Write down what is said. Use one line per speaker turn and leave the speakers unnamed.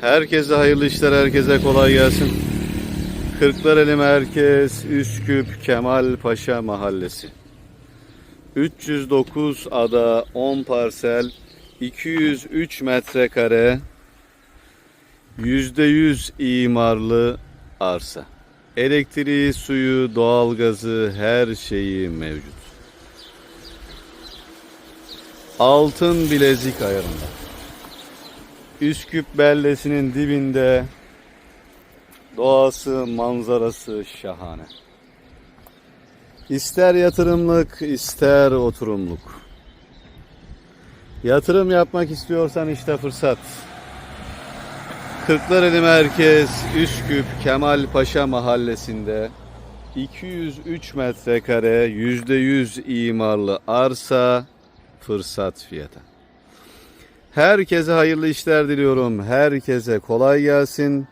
Herkese hayırlı işler, herkese kolay gelsin. Kırklareli Merkez, Üsküp, Kemal Paşa Mahallesi. 309 ada, 10 parsel, 203 metrekare, %100 imarlı arsa. Elektriği, suyu, doğalgazı, her şeyi mevcut. Altın bilezik ayarında. Üsküp beldesinin dibinde doğası, manzarası şahane. İster yatırımlık, ister oturumluk. Yatırım yapmak istiyorsan işte fırsat. Kırklareli Merkez, Üsküp, Kemal Paşa Mahallesi'nde 203 metrekare %100 imarlı arsa fırsat fiyatı. Herkese hayırlı işler diliyorum. Herkese kolay gelsin.